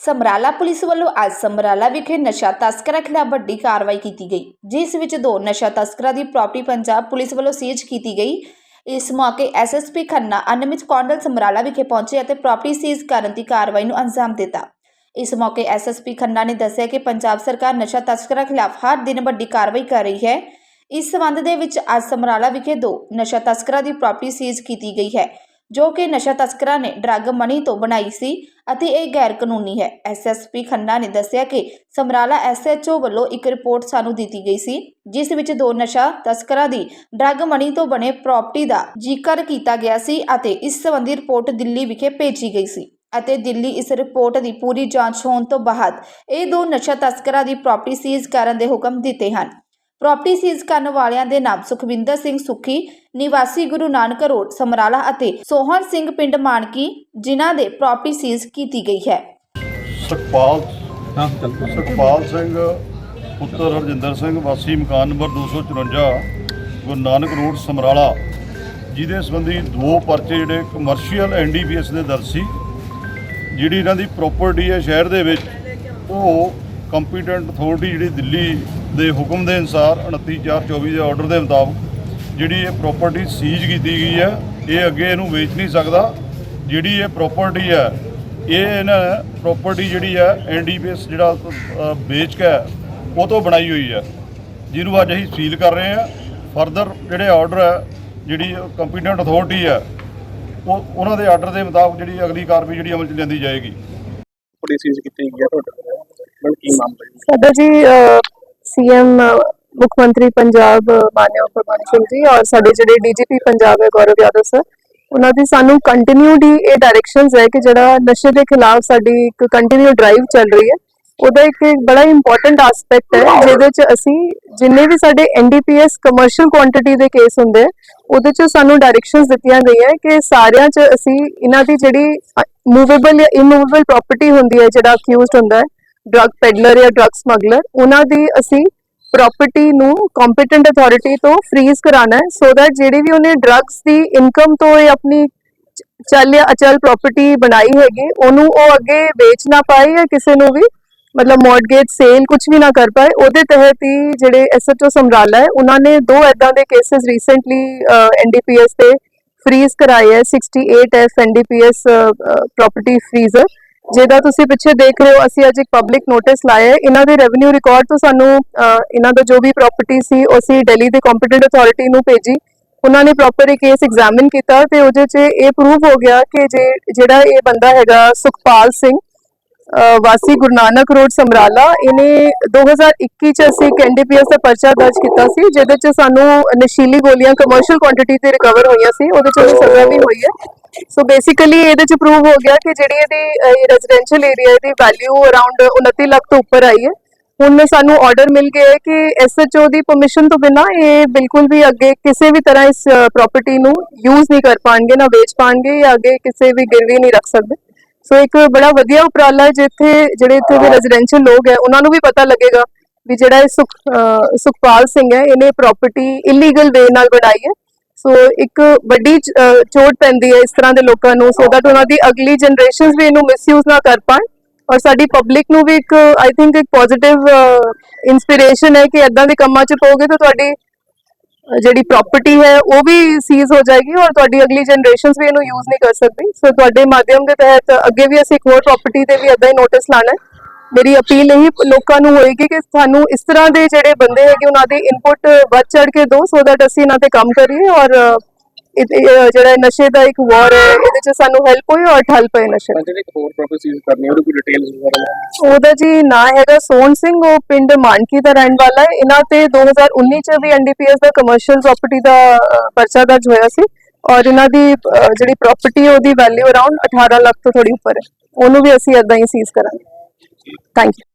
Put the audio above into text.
Samrala police ਵੱਲੋਂ ਅੱਜ ਸਮਰਾਲਾ ਵਿਖੇ ਨਸ਼ਾ ਤਸਕਰਾਂ ਖਿਲਾਫ ਵੱਡੀ ਕਾਰਵਾਈ ਕੀਤੀ ਗਈ, ਜਿਸ ਵਿੱਚ ਦੋ ਨਸ਼ਾ ਤਸਕਰਾਂ ਦੀ ਪ੍ਰਾਪਰਟੀ ਪੰਜਾਬ ਪੁਲਿਸ ਵੱਲੋਂ ਸੀਜ਼ ਕੀਤੀ ਗਈ। ਇਸ ਮੌਕੇ ਐਸਐਸਪੀ ਖੰਨਾ, ਅਨਮਿਤ ਕੌਂਡਲ ਸਮਰਾਲਾ ਵਿਖੇ ਪਹੁੰਚੇ ਅਤੇ ਪ੍ਰਾਪਰਟੀ ਸੀਜ਼ ਕਰਨ ਦੀ ਕਾਰਵਾਈ ਨੂੰ ਅੰਜਾਮ ਦਿੱਤਾ। ਇਸ ਮੌਕੇ ਐਸਐਸਪੀ ਖੰਨਾ ਨੇ ਦੱਸਿਆ ਕਿ ਪੰਜਾਬ ਸਰਕਾਰ ਨਸ਼ਾ ਤਸਕਰਾਂ ਖਿਲਾਫ ਹਰ ਦਿਨ ਵੱਡੀ ਕਾਰਵਾਈ ਕਰ ਰਹੀ ਹੈ। ਇਸ ਸਬੰਧ ਦੇ ਵਿੱਚ ਅੱਜ ਸਮਰਾਲਾ ਵਿਖੇ ਦੋ ਨਸ਼ਾ ਤਸਕਰਾਂ ਦੀ ਪ੍ਰਾਪਰਟੀ ਸੀਜ਼ ਕੀਤੀ ਗਈ ਹੈ। ਜੋ ਕਿ ਨਸ਼ਾ ਤਸਕਰਾਂ ਨੇ ਡਰੱਗ ਮਨੀ ਤੋਂ ਬਣਾਈ ਸੀ ਅਤੇ ਇਹ ਗੈਰ ਕਾਨੂੰਨੀ ਹੈ। ਐਸਐਸਪੀ ਖੰਨਾ ਨੇ ਦੱਸਿਆ ਕਿ ਸਮਰਾਲਾ ਐਸਐਚਓ ਵੱਲੋਂ ਇੱਕ ਰਿਪੋਰਟ ਸਾਨੂੰ ਦਿੱਤੀ ਗਈ ਸੀ, ਜਿਸ ਵਿੱਚ ਦੋ ਨਸ਼ਾ ਤਸਕਰਾਂ ਦੀ ਡਰੱਗ ਮਨੀ ਤੋਂ ਬਣੇ ਪ੍ਰਾਪਰਟੀ ਦਾ ਜ਼ਿਕਰ ਕੀਤਾ ਗਿਆ ਸੀ ਅਤੇ ਇਸ ਸੰਬੰਧੀ ਰਿਪੋਰਟ ਦਿੱਲੀ ਵਿਖੇ ਭੇਜੀ ਗਈ ਸੀ ਅਤੇ ਦਿੱਲੀ ਇਸ ਰਿਪੋਰਟ ਦੀ ਪੂਰੀ ਜਾਂਚ ਹੋਣ ਤੋਂ ਬਾਅਦ ਇਹ ਦੋ ਨਸ਼ਾ ਤਸਕਰਾਂ ਦੀ ਪ੍ਰਾਪਰਟੀ ਸੀਜ਼ ਕਰਨ ਦੇ ਹੁਕਮ ਦਿੱਤੇ ਹਨ। ਪ੍ਰਾਪਰਟੀ ਸੀਜ਼ ਕਰਨ ਵਾਲਿਆਂ ਦੇ ਨਾਮ ਸੁਖਵਿੰਦਰ ਸਿੰਘ ਸੁਖੀ ਨਿਵਾਸੀ ਗੁਰੂ ਨਾਨਕ ਰੋਡ ਸਮਰਾਲਾ ਅਤੇ ਸੋਹਣ ਸਿੰਘ ਪਿੰਡ ਮਾਨਕੀ ਜਿਨ੍ਹਾਂ ਦੇ ਪ੍ਰਾਪਰਟੀ ਸੀਜ਼ ਕੀਤੀ ਗਈ ਹੈ। ਸੁਖਪਾਲ ਸੁਖਪਾਲ ਸਿੰਘ ਪੁੱਤਰ ਹਰਜਿੰਦਰ ਸਿੰਘ ਵਾਸੀ ਮਕਾਨ ਨੰਬਰ 254 ਗੁਰੂ ਨਾਨਕ ਰੋਡ ਸਮਰਾਲਾ। ਜਿਹਦੇ ਸੰਬੰਧੀ ਦੋ ਪਰਚੇ ਜਿਹੜੇ ਕਮਰਸ਼ੀਅਲ ਐਨਡੀਪੀਐਸ ਦੇ ਦਰਜ ਸੀ ਜਿਹੜੀ ਇਹਨਾਂ ਦੀ ਪ੍ਰਾਪਰਟੀ ਹੈ ਸ਼ਹਿਰ ਦੇ ਵਿੱਚ ਉਹ ਕੰਪੀਟੈਂਟ ਅਥਾਰਟੀ ਜਿਹੜੀ ਦਿੱਲੀ ਦੇ ਹੁਕਮ ਦੇ ਅਨੁਸਾਰ 29424 ਦੇ ਆਰਡਰ ਦੇ ਮੁਤਾਬਕ ਜਿਹੜੀ ਇਹ ਪ੍ਰਾਪਰਟੀ ਸੀਜ਼ ਕੀਤੀ ਗਈ ਹੈ, ਇਹ ਅੱਗੇ ਇਹਨੂੰ ਵੇਚ ਨਹੀਂ ਸਕਦਾ। ਜਿਹੜੀ ਇਹ ਪ੍ਰਾਪਰਟੀ ਹੈ, ਇਹ ਇਹਨਾਂ ਪ੍ਰਾਪਰਟੀ ਜਿਹੜੀ ਹੈ ਐਨਡੀਪੀਐਸ ਜਿਹੜਾ ਵੇਚ ਕੇ ਉਹ ਤੋਂ ਬਣਾਈ ਹੋਈ ਹੈ। ਜਿਹਨੂੰ ਅੱਜ ਅਸੀਂ ਸੀਲ ਕਰ ਰਹੇ ਹਾਂ। ਫਰਦਰ ਜਿਹੜੇ ਆਰਡਰ ਹੈ, ਜਿਹੜੀ ਕੰਪੀਟੈਂਟ ਅਥਾਰਟੀ ਹੈ, ਉਹ ਉਹਨਾਂ ਦੇ ਆਰਡਰ ਦੇ ਮੁਤਾਬਕ ਜਿਹੜੀ ਅਗਲੀ ਕਾਰਵਾਈ ਜਿਹੜੀ ਅਮਲ ਚ ਲਿਆਂਦੀ ਜਾਏਗੀ। ਬੜੀ ਚੀਜ਼ ਕੀਤੀ ਗਈ ਹੈ ਤੁਹਾਡੇ ਕੋਲ ਕੀ ਮਾਮਲਾ ਜੀ ਸਾਡਾ ਜੀ ਸੀਐਮ ਮੁੱਖ ਮੰਤਰੀ ਪੰਜਾਬ ਮਾਨਯੋਗ ਭਗਵੰਤ ਸਿੰਘ ਜੀ ਔਰ ਸਾਡੇ ਜਿਹੜੇ ਡੀਜੀਪੀ ਪੰਜਾਬ ਹੈ ਗੌਰਵ ਯਾਦਵ ਸਰ ਉਹਨਾਂ ਦੀ ਸਾਨੂੰ ਕੰਟੀਨਿਊਡ ਹੀ ਇਹ ਡਾਇਰੈਕਸ਼ਨਸ ਹੈ ਕਿ ਜਿਹੜਾ ਨਸ਼ੇ ਦੇ ਖਿਲਾਫ ਸਾਡੀ ਇੱਕ ਕੰਟੀਨਿਊ ਡਰਾਈਵ ਚੱਲ ਰਹੀ ਹੈ। ਉਹਦਾ ਇੱਕ ਬੜਾ ਇੰਪੋਰਟੈਂਟ ਐਸਪੈਕਟ ਹੈ ਜਿਹਦੇ ਚ ਅਸੀਂ ਜਿੰਨੇ ਵੀ ਸਾਡੇ ਐਨਡੀਪੀਐਸ ਕਮਰਸ਼ੀਅਲ ਕੁਆਂਟੀਟੀ ਦੇ ਕੇਸ ਹੁੰਦੇ ਆ, ਉਹਦੇ ਚ ਸਾਨੂੰ ਡਾਇਰੈਕਸ਼ਨਸ ਦਿੱਤੀਆਂ ਗਈਆਂ ਕਿ ਸਾਰਿਆਂ ਚ ਅਸੀਂ ਇਹਨਾਂ ਦੀ ਜਿਹੜੀ ਮੂਵੇਬਲ ਜਾਂ ਇਮੂਵੇਬਲ ਪ੍ਰਾਪਰਟੀ ਹੁੰਦੀ ਹੈ ਜਿਹੜਾ ਅਕਿਊਜ਼ਡ ਹੁੰਦਾ ਹੈ ਡਰੱਗ ਪੈਡਲਰ ਜਾਂ ਡਰੱਗ ਸਮਗਲਰ ਉਹਨਾਂ ਦੀ ਅਸੀਂ ਪ੍ਰਾਪਰਟੀ ਨੂੰ ਕੰਪੀਟੈਂਟ ਅਥਾਰਟੀ ਤੋਂ ਫ੍ਰੀਜ਼ ਕਰਾਣਾ ਹੈ ਸੋ that ਜਿਹੜੀ ਵੀ ਉਹਨੇ ਡਰੱਗਸ ਦੀ ਇਨਕਮ ਤੋਂ ਇਹ ਆਪਣੀ ਚੱਲ ਜਾਂ ਅਚਲ ਪ੍ਰਾਪਰਟੀ ਬਣਾਈ ਹੈਗੀ, ਉਹਨੂੰ ਉਹ ਅੱਗੇ ਵੇਚ ਨਾ ਪਾਏ ਜਾਂ ਕਿਸੇ ਨੂੰ ਵੀ, ਮਤਲਬ ਮੌਰਗੇਜ ਸੇਲ ਕੁਝ ਵੀ ਨਾ ਕਰ ਪਾਏ, ਉਹਦੇ ਤਹਿਤ ਹੀ ਜਿਹੜੇ ਐਸਐਚਓ ਸਮਰਾਲਾ ਹੈ, ਉਹਨਾਂ ਨੇ ਦੋ ਐਦਾਂ ਦੇ ਕੇसेस ਰੀਸੈਂਟਲੀ ਐਨਡੀਪੀਐਸ ਤੇ ਫ੍ਰੀਜ਼ ਕਰਾਏ ਹੈ 68 ਐਫ ਐਨਡੀਪੀਐਸ ਪ੍ਰਾਪਰਟੀ ਫ੍ਰੀਜ਼ਰ ਜਿਹਦਾ ਤੁਸੀਂ ਪਿੱਛੇ ਦੇਖ ਰਹੇ ਹੋ, ਅਸੀਂ ਅੱਜ ਇੱਕ ਪਬਲਿਕ ਨੋਟਿਸ ਲਾਇਆ ਇਹਨਾਂ ਦੇ ਰੈਵਨਿਊ ਰਿਕਾਰਡ ਤੋਂ ਸਾਨੂੰ ਇਹਨਾਂ ਦਾ ਜੋ ਵੀ ਪ੍ਰਾਪਰਟੀ ਸੀ, ਉਹ ਅਸੀਂ ਦਿੱਲੀ ਦੇ ਕੰਪੀਟੈਂਟ ਅਥਾਰਟੀ ਨੂੰ ਭੇਜੀ। ਉਹਨਾਂ ਨੇ ਪ੍ਰੋਪਰ ਇਹ ਕੇਸ ਐਗਜ਼ਾਮਿਨ ਕੀਤਾ ਤੇ ਉਹਦੇ 'ਚ ਇਹ ਪ੍ਰੂਵ ਹੋ ਗਿਆ ਕਿ ਜਿਹੜਾ ਇਹ ਬੰਦਾ ਹੈਗਾ ਸੁਖਪਾਲ ਸਿੰਘ ਵਾਸੀ ਗੁਰੂ ਨਾਨਕ ਰੋਡ, ਸਮਰਾਲਾ, ਇਹਨੇ 2021 ਚ ਅਸੀਂ ਇੱਕ ਐਨਡੀਪੀਐਸ ਦਾ ਪਰਚਾ ਦਰਜ ਕੀਤਾ ਸੀ, ਜਿਹਦੇ ਚ ਸਾਨੂੰ ਨਸ਼ੀਲੀ ਗੋਲੀਆਂ ਕਮਰਸ਼ੀਅਲ ਕੁਆਂਟੀਟੀ ਤੇ ਰਿਕਵਰ ਹੋਈਆਂ ਸੀ, ਉਹਦੇ ਚ ਉਹਨੂੰ ਸਜ਼ਾ ਵੀ ਹੋਈ ਹੈ। ਸੋ ਬੇਸਿਕਲੀ ਇਹਦੇ ਚ ਪ੍ਰੂਵ ਹੋ ਗਿਆ ਕਿ ਜਿਹੜੀ ਇਹਦੀ ਰੈਜ਼ੀਡੈਂਸ਼ੀਅਲ ਏਰੀਆ ਦੀ ਵੈਲਿਊ ਅਰਾਊਂਡ 29 ਲੱਖ ਤੋਂ ਉੱਪਰ ਆਈ ਹੈ। ਹੁਣ ਸਾਨੂੰ ਆਰਡਰ ਮਿਲ ਗਿਆ ਹੈ ਕਿ ਐਸਐਚਓ ਦੀ ਪਰਮਿਸ਼ਨ ਤੋਂ ਬਿਨਾ ਇਹ ਬਿਲਕੁਲ ਵੀ ਅੱਗੇ ਕਿਸੇ ਵੀ ਤਰ੍ਹਾਂ ਇਸ ਪ੍ਰਾਪਰਟੀ ਨੂੰ ਯੂਜ਼ ਨਹੀਂ ਕਰ ਪਾਣਗੇ, ਨਾ ਵੇਚ ਪਾਣਗੇ ਜਾਂ ਅੱਗੇ ਕਿਸੇ ਵੀ ਗਿਰਵੀ ਨਹੀਂ ਰੱਖ ਸਕਦੇ। ਸੋ ਇੱਕ ਬੜਾ ਵਧੀਆ ਉਪਰਾਲਾ ਹੈ ਜਿੱਥੇ, ਜਿਹੜੇ ਇੱਥੇ ਦੇ ਰੈਜ਼ੀਡੈਂਸ਼ੀਅਲ ਲੋਕ ਹੈ, ਉਹਨਾਂ ਨੂੰ ਵੀ ਪਤਾ ਲੱਗੇਗਾ ਵੀ ਜਿਹੜਾ ਇਹ ਸੁਖ ਸੁਖਪਾਲ ਸਿੰਘ ਹੈ, ਇਹਨੇ ਪ੍ਰਾਪਰਟੀ ਇਲੀਗਲ ਵੇ ਨਾਲ ਬਣਾਈ ਹੈ। ਸੋ ਇੱਕ ਵੱਡੀ ਚ- ਅਹ, ਚੋਟ ਪੈਂਦੀ ਹੈ ਇਸ ਤਰ੍ਹਾਂ ਦੇ ਲੋਕਾਂ ਨੂੰ ਸੋ that ਉਹਨਾਂ ਦੀ ਅਗਲੀ ਜਨਰੇਸ਼ਨਸ ਵੀ ਇਹਨੂੰ ਮਿਸਯੂਜ਼ ਨਾ ਕਰ ਪਾਣ ਔਰ ਸਾਡੀ ਪਬਲਿਕ ਨੂੰ ਵੀ ਇੱਕ ਆਈ ਥਿੰਕ ਇੱਕ ਪੋਜ਼ਿਟਿਵ ਇਨਸਪੀਰੇਸ਼ਨ ਹੈ ਕਿ ਇਦਾਂ ਦੇ ਕੰਮਾਂ 'ਚ ਪੋਗੇ ਤਾਂ ਤੁਹਾਡੀ ਜਿਹੜੀ ਪ੍ਰਾਪਰਟੀ ਹੈ ਉਹ ਵੀ ਸੀਜ਼ ਹੋ ਜਾਏਗੀ ਔਰ ਤੁਹਾਡੀ ਅਗਲੀ ਜਨਰੇਸ਼ਨਸ ਵੀ ਇਹਨੂੰ ਯੂਜ਼ ਨਹੀਂ ਕਰ ਸਕਦੀ। ਸੋ ਤੁਹਾਡੇ ਮਾਧਿਅਮ ਦੇ ਤਹਿਤ ਅੱਗੇ ਵੀ ਅਸੀਂ ਇੱਕ ਹੋਰ ਪ੍ਰਾਪਰਟੀ ਤੇ ਵੀ ਇਦਾਂ ਹੀ ਨੋਟਿਸ ਲਾਣਾ ਹੈ। ਮੇਰੀ ਅਪੀਲ ਇਹੀ ਲੋਕਾਂ ਨੂੰ ਹੋਏਗੀ ਕਿ ਸਾਨੂੰ ਇਸ ਤਰ੍ਹਾਂ ਦੇ ਜਿਹੜੇ ਬੰਦੇ ਹੈਗੇ ਉਹਨਾਂ ਦੀ ਇਨਪੁਟ ਵੱਧ ਚੜ ਕੇ ਦਿਓ ਸੋ that ਅਸੀਂ ਇਹਨਾਂ ਤੇ ਕੰਮ ਕਰੀਏ ਔਰ ਜਿਹੜਾ ਨਸ਼ੇ ਦਾ ਇੱਕ ਵਾਰ ਹੈ ਇਹਦੇ 'ਚ ਸਾਨੂੰ ਹੈਲਪ ਹੋਏ ਔਰ ਠੱਲ ਪਏ ਨਸ਼ੇ। ਜਿਹੜੀ ਇੱਕ ਹੋਰ ਪ੍ਰੋਪਰਟੀ ਚੀਜ਼ ਕਰਨੀ ਉਹਦੀ ਕੋਈ ਡਿਟੇਲਸ ਵਗੈਰਾ ਉਹਦਾ ਜੀ ਨਾਂ ਹੈਗਾ ਸੋਹਣ ਸਿੰਘ ਉਹ ਪਿੰਡ ਮਾਨਕੀ ਦਾ ਰਹਿਣ ਵਾਲਾ ਹੈ। ਇਹਨਾਂ ਤੇ 2019 ਚ ਵੀ ਐਨਡੀਪੀਐਸ ਦਾ ਕਮਰਸ਼ੀਅਲ ਪ੍ਰਾਪਰਟੀ ਦਾ ਪਰਚਾ ਦਰਜ ਹੋਇਆ ਸੀ ਔਰ ਇਹਨਾਂ ਦੀ ਜਿਹੜੀ ਪ੍ਰਾਪਰਟੀ ਉਹਦੀ ਵੈਲਿਊ ਅਰਾਊਂਡ 18 ਲੱਖ ਤੋਂ ਥੋੜੀ ਉੱਪਰ ਹੈ। ਉਹਨੂੰ ਵੀ ਅਸੀਂ ਇਦਾਂ ਹੀ ਸੀਜ਼ ਕਰਾਂਗੇ। Thank you